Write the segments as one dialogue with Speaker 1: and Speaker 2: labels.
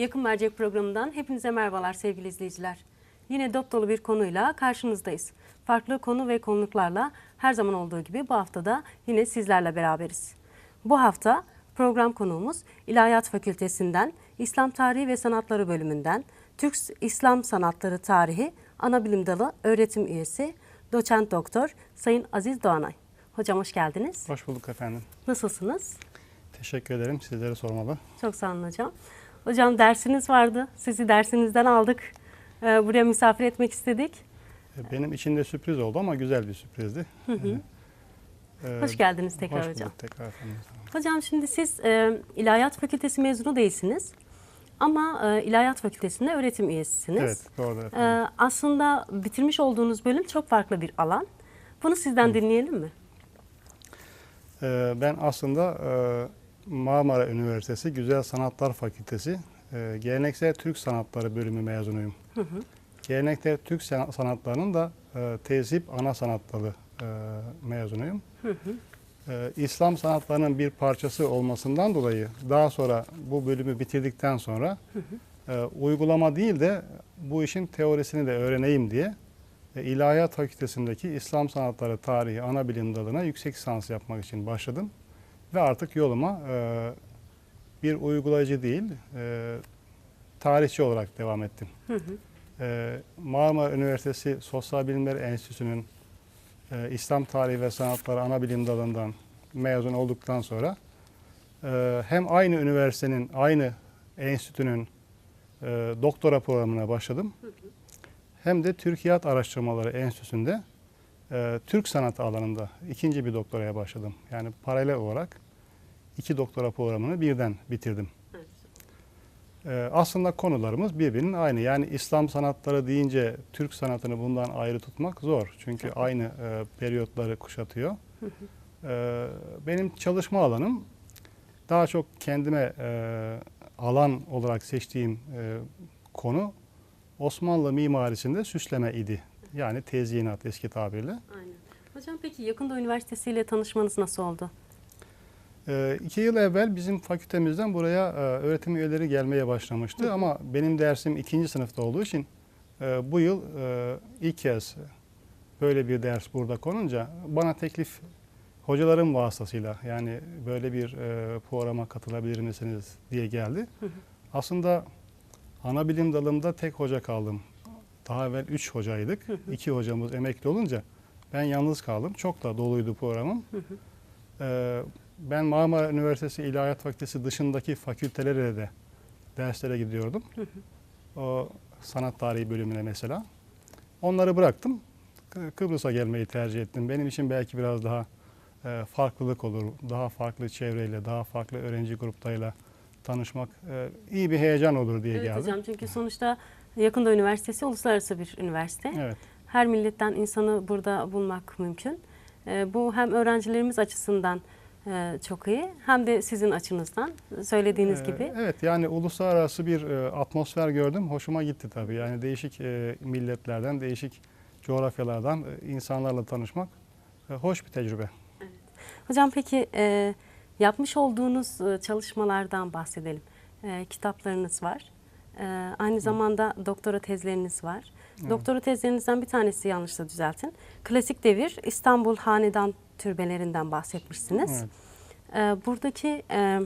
Speaker 1: Yakın Mercek programından hepinize merhabalar sevgili izleyiciler. Yine dop dolu bir konuyla karşınızdayız. Farklı konu ve konuklarla her zaman olduğu gibi bu hafta da yine sizlerle beraberiz. Bu hafta program konuğumuz İlahiyat Fakültesinden İslam Tarihi ve Sanatları bölümünden Türk İslam Sanatları Tarihi Anabilim Dalı öğretim üyesi doçent doktor Sayın Aziz Doğanay. Hocam hoş geldiniz.
Speaker 2: Hoş bulduk efendim.
Speaker 1: Nasılsınız?
Speaker 2: Teşekkür ederim. Sizlere sormalı.
Speaker 1: Çok sağ olun hocam. Hocam dersiniz vardı. Sizi dersinizden aldık. Ee, buraya misafir etmek istedik.
Speaker 2: E, Benim için de sürpriz oldu ama güzel bir sürprizdi.
Speaker 1: Hı hı.
Speaker 2: Ee,
Speaker 1: Hoş geldiniz tekrar
Speaker 2: hoş
Speaker 1: hocam.
Speaker 2: bulduk tekrar efendim.
Speaker 1: Hocam şimdi siz e, İlahiyat Fakültesi mezunu değilsiniz. Ama e, İlahiyat Fakültesi'nde öğretim üyesisiniz.
Speaker 2: Evet doğru efendim.
Speaker 1: aslında bitirmiş olduğunuz bölüm çok farklı bir alan. Bunu sizden dinleyelim mi?
Speaker 2: Ee, ben aslında e, Marmara Üniversitesi Güzel Sanatlar Fakültesi e, Geleneksel Türk Sanatları bölümü mezunuyum.
Speaker 1: Hı hı.
Speaker 2: Geleneksel Türk san- sanatlarının da e, tezip ana sanatları e, mezunuyum.
Speaker 1: Hı hı.
Speaker 2: Ee, İslam sanatlarının bir parçası olmasından dolayı daha sonra bu bölümü bitirdikten sonra e, uygulama değil de bu işin teorisini de öğreneyim diye e, İlahiyat Fakültesindeki İslam Sanatları Tarihi ana bilim dalına yüksek lisans yapmak için başladım. Ve artık yoluma e, bir uygulayıcı değil, e, tarihçi olarak devam ettim.
Speaker 1: Hı hı.
Speaker 2: Marmara Üniversitesi Sosyal Bilimler Enstitüsü'nün e, İslam Tarihi ve Sanatları ana bilim dalından mezun olduktan sonra e, hem aynı üniversitenin, aynı enstitünün e, doktora programına başladım. Hem de Türkiyat Araştırmaları Enstitüsü'nde e, Türk sanatı alanında ikinci bir doktoraya başladım. Yani paralel olarak iki doktora programını birden bitirdim. Ee, aslında konularımız birbirinin aynı. Yani İslam sanatları deyince Türk sanatını bundan ayrı tutmak zor. Çünkü aynı e, periyotları kuşatıyor. Ee, benim çalışma alanım daha çok kendime e, alan olarak seçtiğim e, konu Osmanlı mimarisinde süsleme idi. Yani tezyinat eski tabirle.
Speaker 1: Aynen. Hocam peki yakında üniversitesiyle tanışmanız nasıl oldu?
Speaker 2: Ee, iki yıl evvel bizim fakültemizden buraya e, öğretim üyeleri gelmeye başlamıştı ama benim dersim ikinci sınıfta olduğu için e, bu yıl e, ilk kez böyle bir ders burada konunca bana teklif hocalarım vasıtasıyla yani böyle bir e, programa katılabilir misiniz diye geldi.
Speaker 1: Hı hı.
Speaker 2: Aslında ana bilim dalımda tek hoca kaldım. Daha evvel üç hocaydık.
Speaker 1: Hı hı.
Speaker 2: İki hocamız emekli olunca ben yalnız kaldım. Çok da doluydu programım.
Speaker 1: Hı hı.
Speaker 2: Ee, ben Marmara Üniversitesi İlahiyat Fakültesi dışındaki fakültelere de derslere gidiyordum.
Speaker 1: Hı hı.
Speaker 2: O sanat tarihi bölümüne mesela. Onları bıraktım. Kı- Kıbrıs'a gelmeyi tercih ettim. Benim için belki biraz daha e, farklılık olur. Daha farklı çevreyle, daha farklı öğrenci gruplarıyla tanışmak e, iyi bir heyecan olur diye
Speaker 1: Evet
Speaker 2: geldim.
Speaker 1: hocam çünkü sonuçta yakında üniversitesi uluslararası bir üniversite.
Speaker 2: Evet.
Speaker 1: Her milletten insanı burada bulmak mümkün. Ee, bu hem öğrencilerimiz açısından e, çok iyi hem de sizin açınızdan söylediğiniz
Speaker 2: Ee,
Speaker 1: gibi.
Speaker 2: Evet yani uluslararası bir e, atmosfer gördüm. Hoşuma gitti tabii. Yani değişik e, milletlerden, değişik coğrafyalardan e, insanlarla tanışmak e, hoş bir tecrübe.
Speaker 1: Hocam peki e, yapmış olduğunuz e, çalışmalardan bahsedelim. E, kitaplarınız var. E, aynı zamanda doktora tezleriniz var.
Speaker 2: Evet.
Speaker 1: Doktora tezlerinizden bir tanesi yanlışla düzeltin. Klasik devir İstanbul Hanedan türbelerinden bahsetmişsiniz.
Speaker 2: Evet.
Speaker 1: E, buradaki e,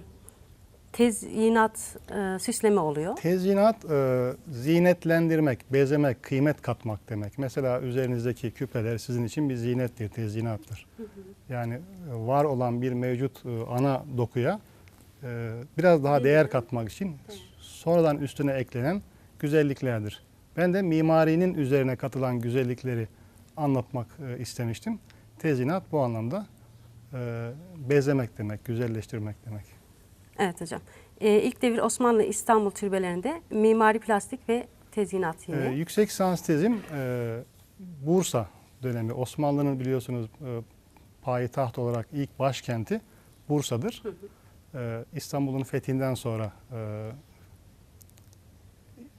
Speaker 1: tezyinat e, süsleme oluyor.
Speaker 2: Tezyinat e, zinetlendirmek, bezemek, kıymet katmak demek. Mesela üzerinizdeki küpeler sizin için bir zinettir, tezyinattır. Yani e, var olan bir mevcut e, ana dokuya e, biraz daha değer katmak için sonradan üstüne eklenen güzelliklerdir. Ben de mimarinin üzerine katılan güzellikleri anlatmak e, istemiştim. Tezyinat bu anlamda e, bezemek demek, güzelleştirmek demek.
Speaker 1: Evet hocam. E, ilk devir Osmanlı İstanbul türbelerinde mimari plastik ve tezyinat yine.
Speaker 2: Ee, yüksek lisans tezim e, Bursa dönemi. Osmanlı'nın biliyorsunuz e, payitaht olarak ilk başkenti Bursa'dır. e, İstanbul'un fethinden sonra e,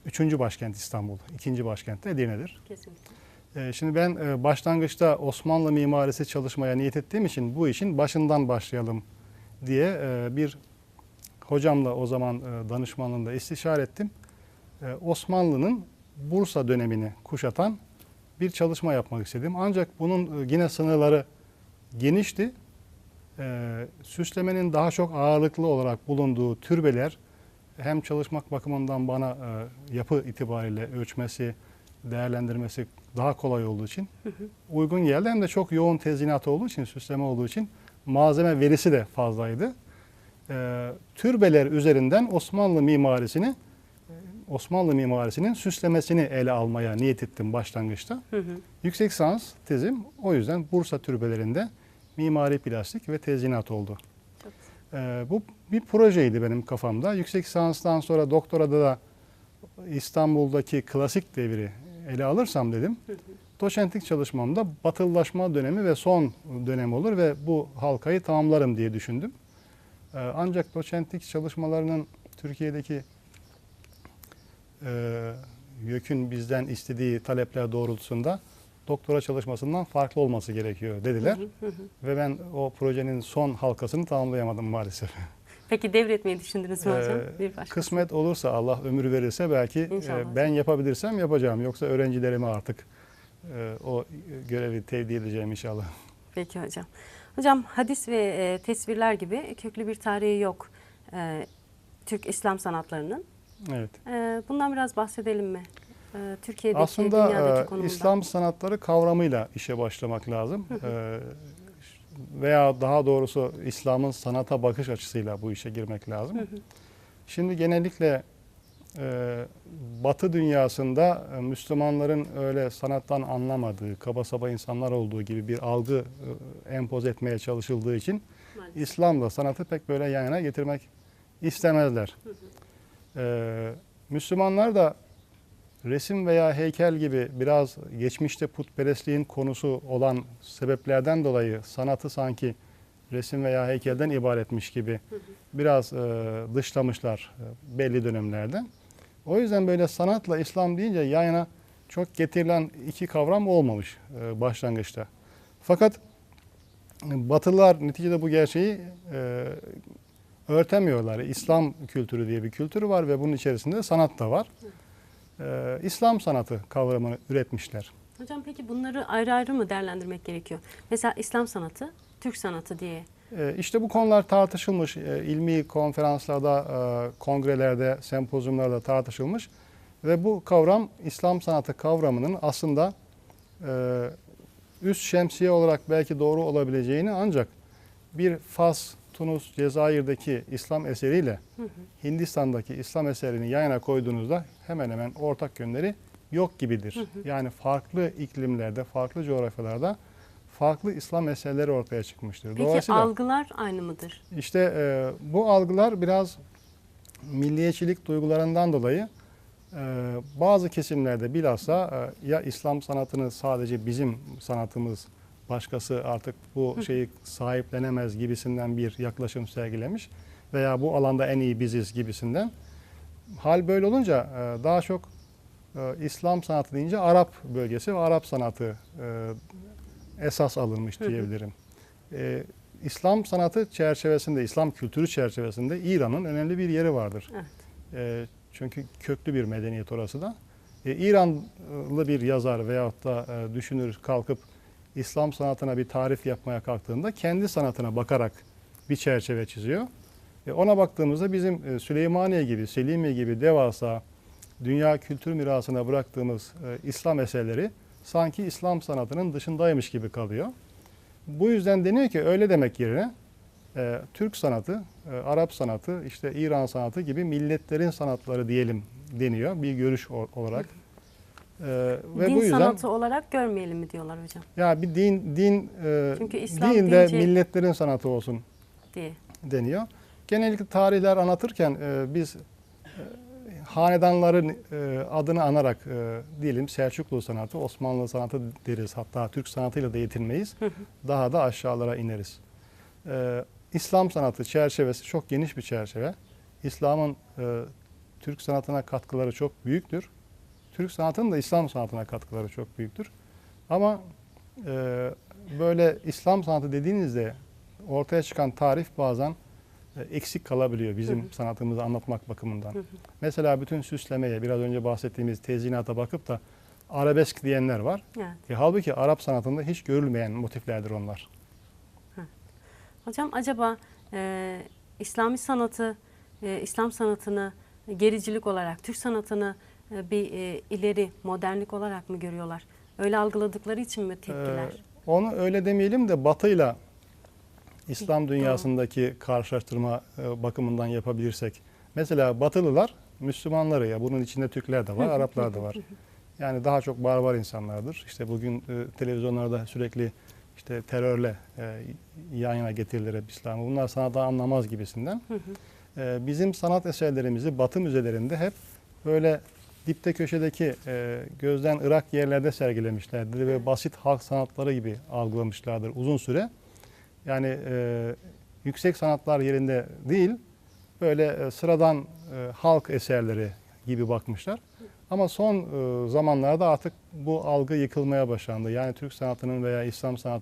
Speaker 2: üçüncü başkent İstanbul, ikinci başkent de Edirne'dir.
Speaker 1: Kesinlikle.
Speaker 2: E, Şimdi ben e, başlangıçta Osmanlı mimarisi çalışmaya niyet ettiğim için bu işin başından başlayalım diye e, bir hocamla o zaman e, danışmanlığında istişare ettim. Osmanlı'nın Bursa dönemini kuşatan bir çalışma yapmak istedim. Ancak bunun yine sınırları genişti. Süslemenin daha çok ağırlıklı olarak bulunduğu türbeler hem çalışmak bakımından bana yapı itibariyle ölçmesi, değerlendirmesi daha kolay olduğu için uygun geldi. Hem de çok yoğun tezinat olduğu için, süsleme olduğu için malzeme verisi de fazlaydı. Ee, türbeler üzerinden Osmanlı mimarisini Osmanlı mimarisinin süslemesini ele almaya niyet ettim başlangıçta.
Speaker 1: Hı hı.
Speaker 2: Yüksek lisans tezim o yüzden Bursa türbelerinde mimari plastik ve tezinat oldu. Ee, bu bir projeydi benim kafamda. Yüksek lisanstan sonra doktorada da İstanbul'daki klasik devri ele alırsam dedim. Doçentlik çalışmamda batılılaşma dönemi ve son dönem olur ve bu halkayı tamamlarım diye düşündüm. Ee, ancak doçentlik çalışmalarının Türkiye'deki e, YÖK'ün bizden istediği talepler doğrultusunda doktora çalışmasından farklı olması gerekiyor dediler. Ve ben o projenin son halkasını tamamlayamadım maalesef.
Speaker 1: Peki devretmeyi düşündünüz mü hocam?
Speaker 2: Ee,
Speaker 1: Bir başka.
Speaker 2: Kısmet olursa Allah ömür verirse belki e, ben yapabilirsem yapacağım. Yoksa öğrencilerime artık e, o görevi tevdi edeceğim inşallah.
Speaker 1: Peki hocam. Hocam hadis ve e, tesvirler gibi köklü bir tarihi yok e, Türk İslam sanatlarının.
Speaker 2: Evet.
Speaker 1: E, bundan biraz bahsedelim mi? E, Türkiye'deki,
Speaker 2: Aslında
Speaker 1: dünyadaki
Speaker 2: e,
Speaker 1: konumundan.
Speaker 2: İslam sanatları kavramıyla işe başlamak lazım. E, veya daha doğrusu İslam'ın sanata bakış açısıyla bu işe girmek lazım. Şimdi genellikle e, Batı dünyasında e, Müslümanların öyle sanattan anlamadığı, kaba saba insanlar olduğu gibi bir algı e, empoze etmeye çalışıldığı için
Speaker 1: Maalesef.
Speaker 2: İslam'la sanatı pek böyle yan yana getirmek istemezler. Ee, Müslümanlar da resim veya heykel gibi biraz geçmişte putperestliğin konusu olan sebeplerden dolayı sanatı sanki resim veya heykelden ibaretmiş gibi biraz e, dışlamışlar e, belli dönemlerde. O yüzden böyle sanatla İslam deyince yan yana çok getirilen iki kavram olmamış e, başlangıçta. Fakat Batılılar neticede bu gerçeği e, örtemiyorlar. İslam kültürü diye bir kültür var ve bunun içerisinde sanat da var. E, İslam sanatı kavramını üretmişler.
Speaker 1: Hocam peki bunları ayrı ayrı mı değerlendirmek gerekiyor? Mesela İslam sanatı, Türk sanatı diye.
Speaker 2: E, işte bu konular tartışılmış. E, ilmi konferanslarda, e, kongrelerde, sempozyumlarda tartışılmış. Ve bu kavram İslam sanatı kavramının aslında e, üst şemsiye olarak belki doğru olabileceğini ancak bir Fas, Tunus, Cezayir'deki İslam eseriyle Hindistan'daki İslam eserini yan yana koyduğunuzda hemen hemen ortak yönleri yok gibidir. Yani farklı iklimlerde, farklı coğrafyalarda farklı İslam eserleri ortaya çıkmıştır.
Speaker 1: Peki algılar aynı mıdır?
Speaker 2: İşte e, bu algılar biraz milliyetçilik duygularından dolayı e, bazı kesimlerde bilhassa e, ya İslam sanatını sadece bizim sanatımız başkası artık bu şeyi sahiplenemez gibisinden bir yaklaşım sergilemiş veya bu alanda en iyi biziz gibisinden. Hal böyle olunca e, daha çok e, İslam sanatı deyince Arap bölgesi ve Arap sanatı e, esas alınmış diyebilirim. İslam sanatı çerçevesinde, İslam kültürü çerçevesinde İran'ın önemli bir yeri vardır.
Speaker 1: Evet.
Speaker 2: Çünkü köklü bir medeniyet orası da. İranlı bir yazar veyahut da düşünür kalkıp İslam sanatına bir tarif yapmaya kalktığında kendi sanatına bakarak bir çerçeve çiziyor. E, ona baktığımızda bizim e, Süleymaniye gibi, Selimiye gibi devasa dünya kültür mirasına bıraktığımız e, İslam eserleri sanki İslam sanatının dışındaymış gibi kalıyor. Bu yüzden deniyor ki öyle demek yerine e, Türk sanatı, Arap sanatı, işte İran sanatı gibi milletlerin sanatları diyelim deniyor bir görüş olarak. E, ve
Speaker 1: Din
Speaker 2: bu yüzden
Speaker 1: sanatı olarak görmeyelim mi diyorlar hocam
Speaker 2: ya bir din din e,
Speaker 1: Çünkü İslam
Speaker 2: din de
Speaker 1: deyince-
Speaker 2: milletlerin sanatı olsun
Speaker 1: diye.
Speaker 2: deniyor. Genellikle tarihler anlatırken e, biz e, hanedanların e, adını anarak e, diyelim Selçuklu sanatı, Osmanlı sanatı deriz. Hatta Türk sanatıyla da yetinmeyiz.
Speaker 1: Hı hı.
Speaker 2: Daha da aşağılara ineriz. E, İslam sanatı çerçevesi çok geniş bir çerçeve. İslam'ın e, Türk sanatına katkıları çok büyüktür. Türk sanatının da İslam sanatına katkıları çok büyüktür. Ama e, böyle İslam sanatı dediğinizde ortaya çıkan tarif bazen e, eksik kalabiliyor bizim
Speaker 1: Hı hı.
Speaker 2: sanatımızı anlatmak bakımından.
Speaker 1: Hı hı.
Speaker 2: Mesela bütün süslemeye, biraz önce bahsettiğimiz tezyinata bakıp da arabesk diyenler var.
Speaker 1: Evet.
Speaker 2: E, halbuki Arap sanatında hiç görülmeyen motiflerdir onlar.
Speaker 1: Hocam acaba e, İslami sanatı, e, İslam sanatını gericilik olarak, Türk sanatını bir e, ileri modernlik olarak mı görüyorlar? Öyle algıladıkları için mi tepkiler?
Speaker 2: Ee, onu öyle demeyelim de Batı'yla İslam dünyasındaki karşılaştırma e, bakımından yapabilirsek. Mesela Batılılar Müslümanları ya bunun içinde Türkler de var, Araplar da var. Yani daha çok barbar insanlardır. İşte bugün e, televizyonlarda sürekli işte terörle e, yan yana getirilir İslam'ı. Bunlar sanatı anlamaz gibisinden. E, bizim sanat eserlerimizi Batı müzelerinde hep böyle dipte köşedeki e, gözden ırak yerlerde sergilemişlerdir ve basit halk sanatları gibi algılamışlardır uzun süre. Yani e, yüksek sanatlar yerinde değil, böyle e, sıradan e, halk eserleri gibi bakmışlar. Ama son e, zamanlarda artık bu algı yıkılmaya başlandı. Yani Türk sanatının veya İslam sanatının